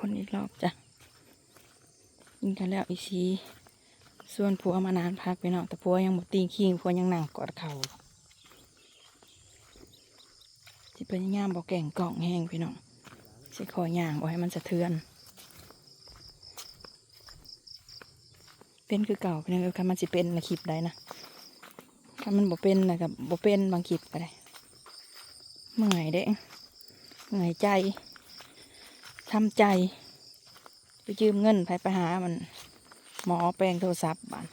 คนอีกรอบจ้ะกินกันแล้วอีซีส่วนผัวมานานพักไปเนาะแต่ผัวยังหมดตีนขี้ผัวยังนั่งกอดเข่าที่พยายามบอกแก่งกล่องแห้งพี่น้องสิคอย่างบอกให้มันสะเทือน เป็นคือเก่าพี่น้องเอคันมันสิเป็นละคลิปได้นะถ้ามันบ่เป็นนะกับบ่เป็นบางคลิปก็ได้เมื่อยเด้เมื่อยใจ ทำใจ ไปยืมเงินไปไปหามันหมอแปลงโทรศัพท์บ้าน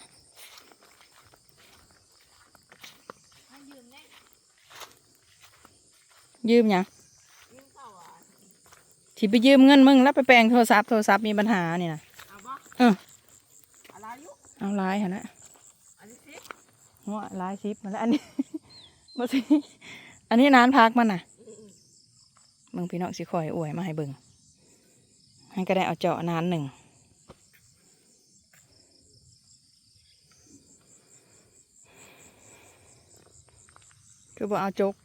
ยืมหยังที่ไปยืมเงินมึงแล้วไปแปลงโทรศัพท์โทรศัพท์มีปัญหาเนี่ยนะเอาบ่เอออะไรอยู่เอาลายฮะนะอันนี้สิว่าลายซิปมาแล้วอันนี้มาสิอันนี้นานพักมันน่ะมึงพี่น้องสิคอยอวยมาให้เบิ่ง ให้ก็ได้เอาเจาะนานหนึ่ง คือบอกเอาจก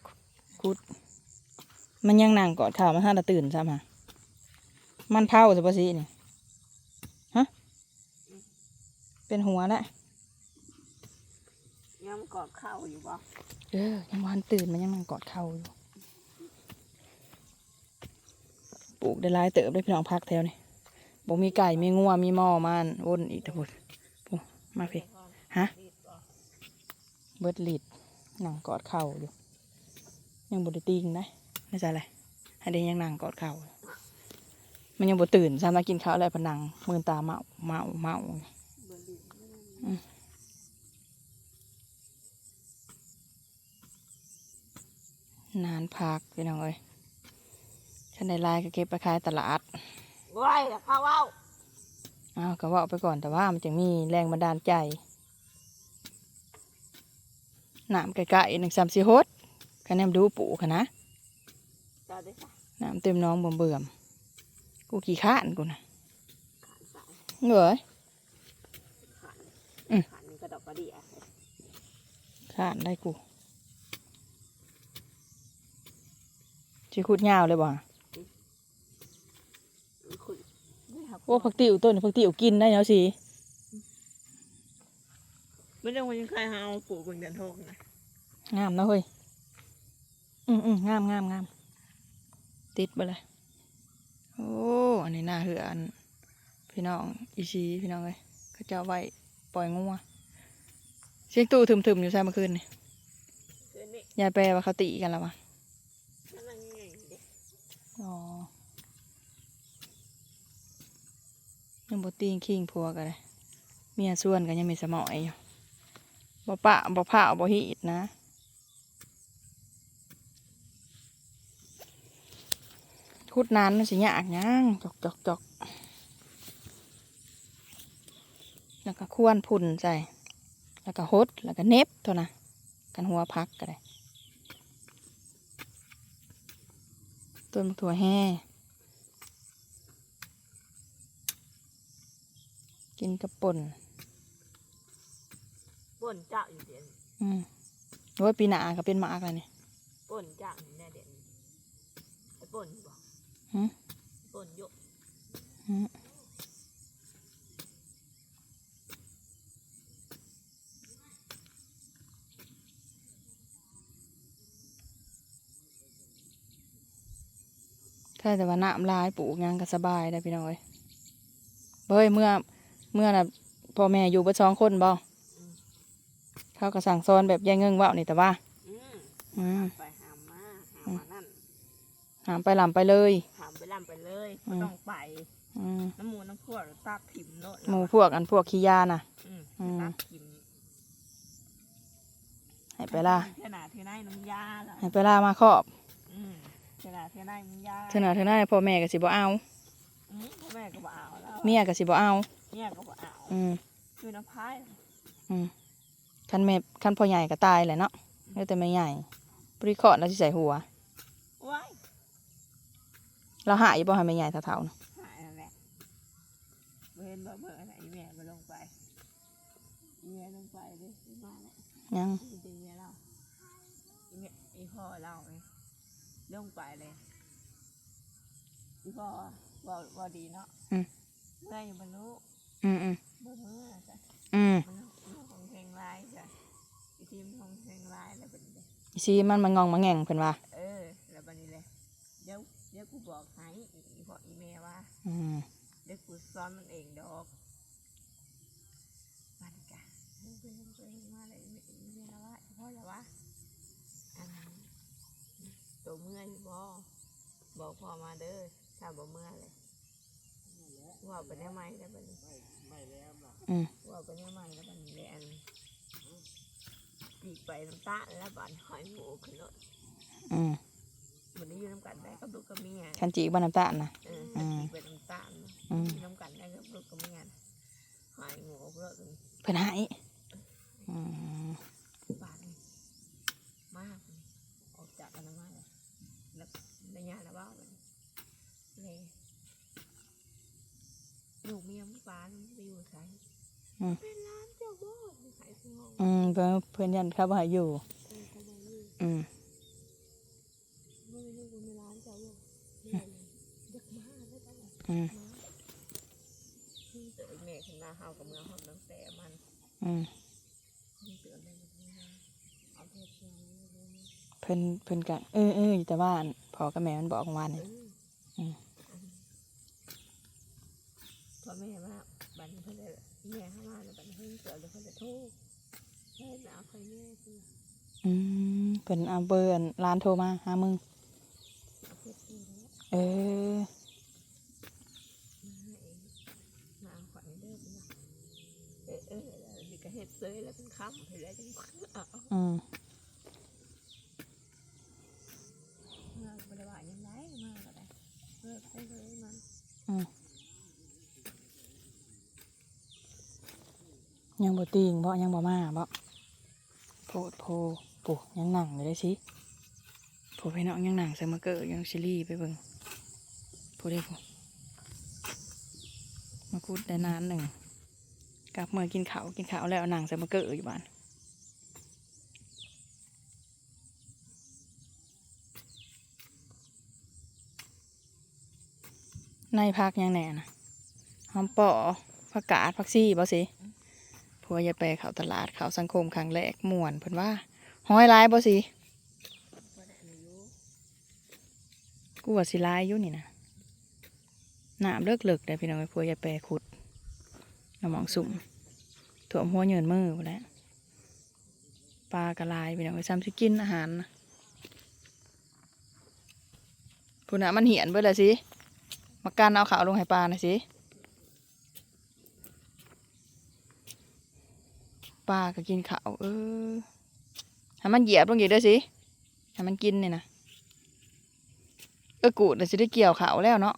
คุด มันยังนั่งกอดข่าวมันท่าจะตื่นใช่ไหมมันเผาสิปะสินี่ฮะ เป็นหัวแล้วยังกอดเข้าอยู่บ่เออ ยังวันตื่นมันยังนั่งกอดเข่าอยู่ ปลูกได้หลายเติบได้พี่น้องพักแถวนี่บ่มีไก่มีงัวมีหม้อมานวนอีกทั้งหมดปุ๊มาพี่ฮะเบิดลิดนั่งกอดเข่าอยู่ ยังบดตีงนะไม่ใช่อะไรให้ได้ยังนั่งกอดเข่ามันยังบ่ตื่นซ้ำมากินข้าวอะไรพนังมือตาเมาเมาเมาอนานพักพี่น้องเอ้ย ฉันในไลน์ก็เก็บไปขายตลาดว้ายเข้าเอาอ้าวก็ว่าไปก่อนแต่ว่ามันจะมีแรงบันดาลใจน้ำไก่ๆหนึ่งสามสี่ฮดคะแนนดูปูค่ะนะเจ้าได้ค่ะน้ำเต็มน้องเบิ่มเบิ่มๆกูกี่ข้านกูนะขันสายเหงยขันอืมขันกระดอกกระเดียข้านได้กูชีคุดยาวเลยบ่ มันขุดไม่หัก โอ้ผักติ๋วต้นผักติ๋วกินได้แล้วสิไม่ต้องมายังใครหาเอาปลูกคนเดือนทงนะงามนะเฮ้ยอืมอืมงามงามงามติดไปเลยโอ้อันนี้น่าเหืออันพี่น้องอีชีพี่น้องเลยเขาจะเอาไว้ปล่อยงัวเสียงตู้ถึมๆอยู่ใช่เมื่อคืนนี่เดือนนี้ยายแปลว่าเขาตีกันแล้ววะนั่นนั่นไงเด็กอ๋อ ยังบตีงคิงพัวกันเลยเมียส่วนกันยังมีสมอยอยู่บ่ปะบ่ผ้าบ่ฮีดนะทุดนานมันสิยากยังจอกจอกจอกแล้วก็ควรพุ่นใส่แล้วก็ฮดแล้วก็เน็บเท่านะกันหัวพักก็ได้ต้นถั่วแห่ กินกระป่นป่นเจ้าอยู่เดือนอืมโอ้ยปีหน้าก็เป็นหมากแล้วนี่ป่นเจ้าอยู่แน่เดือนไอ้ป่นบ่หืมป่นอยุอืมใช่แต่ว่าน้ำลายปลูกหยังก็สบายได้พี่น้องเอ้ยเฮ้ยเมื่อ เมื่อน่ะพ่อแม่อยู่เบ่สองคนบ่เขาก็สั่งสอนแบบยายเงิงเว่านี่แต่ว่าอืมอืมไปหามมาหามมานั่นหามไปลำไปเลย หามไปล่ำไปเลยอืก็มต้องไป อืมน้ำมูน้ำพวกตากถิ่มโน่นหมูพวกอันพวกขี้ยาน่ะ อืมอืม ตากถิ่มให้ไปล่าเท่าหนาเท่าไหนน้ำยาล่ะให้ไปล่ามาครอบอืมเท่าหนาเท่าไหนน้ำยาเท่านั้นเท่านั้นพ่อแม่ก็สิบ่เอาอืมพ่อแม่ก็บ่เอาแล้วเมียก็สิบ่เอา เมียก็บ่เอาอืมคือน้ำพายอืมคันแม่คันพ่อใหญ่ก็ตายแหละเนาะเหลือแต่แม่ใหญ่ปริเคราะห์แล้วสิใส่หัว ว้ายเราหายบ่ให้แม่ใหญ่เท่าๆนะหายแล้วแหละเว้นบ่เบิ่งอะไรอีแม่บ่ลงไปอีแม่ลงไปเด้อมาแล้วยัง จริงๆเนี่ยเราอีแม่อีพ่อเราเองลงไปเลยอีพ่อว่าว่าดีเนาะอืม เมื่อยบรรลุ อืมอืมบ่เมื่อจ้ะอืมมันมันของเพลงลายจ้ะอีทีมของเพลงลายแล้วบัดนี้เลยอีซีมันมันงองมาแง่งเพิ่นว่า เออ แล้วบัดนี้เลยเดี๋ยวเดี๋ยวกูบอกให้อีพ่ออีแม่ว่า อืมเดี๋ยวกูซ้อนมันเองดอกมันกะเฮ้ยเพิ่นเพิ่นมาเลยอีแม่ละว่าพ่อละว่าอันตัวเมื่อยบ่บอกพ่อมาเด้อถ้าบ่เมื่อเลย ว่าไปได้ไหมแล้วบัดนี้อืมว่าไปได้ไหมแล้วบัดนี้เลยอันปีกไปน้ำตาลแล้วบัดหอยหมูขึ้นรถอืมมันได้อยืนน้ำกันได้กับลูกกับเมียคันจีบ้านน้ำตาลนะเอออืมปีกไปน้ำตาลอืมยืนน้ำกันได้กับลูกกับเมียหอยหมูเพื่อกันเพิ่นใหายอืม บาทนี่มากนี่ออกจากกันมาเลยแล้วในยาแล้วว่ามันเลยลูกเมียมันปานไปอยู่ใส่เป็นร้านเจ้าบ่อนขายของอืมเพิ่นเพิ่นยันเข้าบ่ให้อยู่เออเขามาอยู่อืมไม่รู้ว่ามีร้านเจ้าบ่เนี่ยเด็กมาแล้วจ้ะอืมมาที่เจอแม่ขึ้นมาเฮากับเมืองเฮาตั้งแต่มันอืมที่เจอได้แบบนี้นะเอาเพชรมาเลยนะเพิ่นเพิ่นก็เออเอออยู่แต่บ้านพ่อกับแม่มันบอกว่าเอนี่ออืมพอแม่ว่า บันเพิ่นแม่เข้ามาแล้วบันเพิ่นเจอแล้วเพิ่นจะโทษเฮ้ยแล้วเอาไปแม่คืออืมเพิ่นเอาเบอร์นร้านโทรมาหามึง เอาเพชรที่แล้วเออ มาเองมาเอาขวัญเด้อพี่นะเออเออแล้วก็เฮ็ดเซยแล้วเป็นค้ำไปแล้วจังเอา อืม มาบริวารยังไงมาก็ได้เลิกให้เลยมัน อืม ยังบ่ติงบ่ยังบ่มาบ่โพดโพปุ๊ยังหนังอยู่เลยสิโพไปเนาะยังหนังใส่มาเกอยังซีรีส์ไปเบิ่งโพได้โพมาคูดได้นานหนึ่งกลับเมื่อกินข้าวกินข้าวแล้วหนังใส่มาเกอร์อยู่บ้านในพักยังแหน่นะหอมปอผักกาดผักซี่บ่สิ พราะว่าอย่าไปเขาตลาดเขาสังคมครั้งแรกม่วนเพิ่นว่าห้อยลายบ่สิกูว่าสิลายอยู่นี่นะน้ำเลิกเลิกได้พี่น้องไอ้พวกอย่าไปขุดน้ำมองสุ่มถั่วหัวเหยินมือแล้วปลากระลายพี่น้องไอ้ซ้ำสิกินอาหารนะพูน่ะมันเหียนเบิดเลยสิมาการเอาขาวลงให้ปลาหน่อยสิ ปลาก็กินขาวเออให้มันเหยียบลงอีกด้อสิให้มันกินเนี่ยนะเออกูดเดี๋ยวจะได้เกี่ยวขาวแล้วเนาะ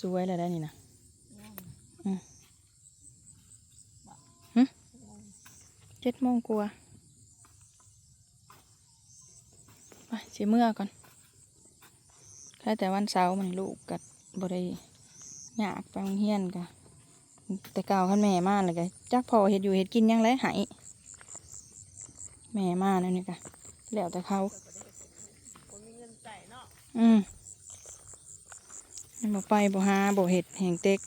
สวยเลยได้นี่นะอืมหึเจ็ดโมงกว่าไปสิเมื่อก่อนแค่แต่วันเสาร์มันลูกกับบริ ยากไปโรงเฮียนกะแต่เก่าขันแม่มาเลยกะจักพอเห็ดอยู่เห็ดกินยังไรหายแม่มาแล้วนี่กะแล้วแต่เขาอืมบ่ไปบ่หาบ่เห็ดแห่งเต็ก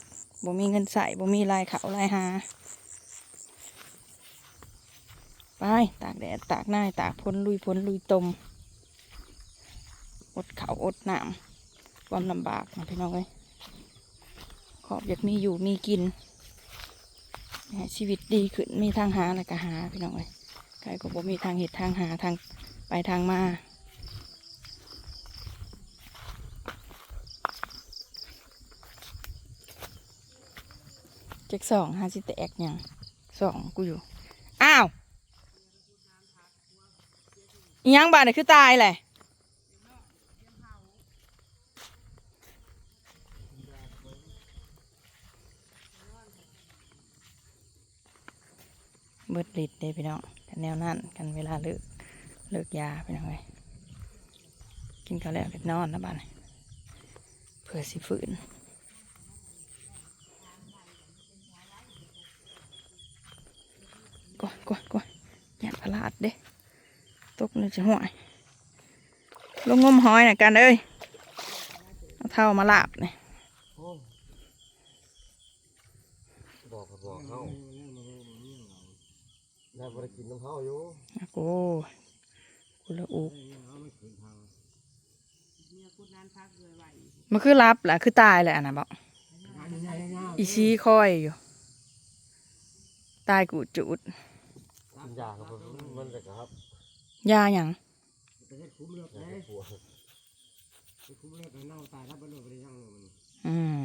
บ่มีเงินใส่บ่มีลายเขาลายหาไปตากแดดตากหน้าตากพ้นลุยพ้นลุยตมอดเขาอดน้ำความลำบากนะพี่น้องเอ้ย ขอบอยากมีอยู่มีกินชีวิตดีขึ้นมีทางหาแล้วก็หาพี่น้องเอ้ยใครก็บ่มีทางเห็ดทางหาทางไปทางมาเจ็กสองห้าสิแตกยังสองกูอยู่ อ้าวยังบาดเนี่ยคือตายแหละ เบิดลิดเด้พี่น้องกันแนวนั้นกันเวลาเลิกเลิกยาพี่น้องเลยกินข้าวแล้วก็นอนนะบ้านเพื่อสิฝืนกวาดกวาดกวาดอย่าพลาดเด้ตกเลยจะห่วยลงงมหอยนะกันเอ้ยเอาเท่ามาลาบนี่โอ้บอกก็บอกเขา ได้บริกินน้ำเขาอยู่อะโอ้กุละอุกมันคือรับแหละคือตายแหละอันนะบอกอีชี้คอยอยู่ ตายกูจุดกินยาครับมันมันเลยครับยาหยังยาปวดอืม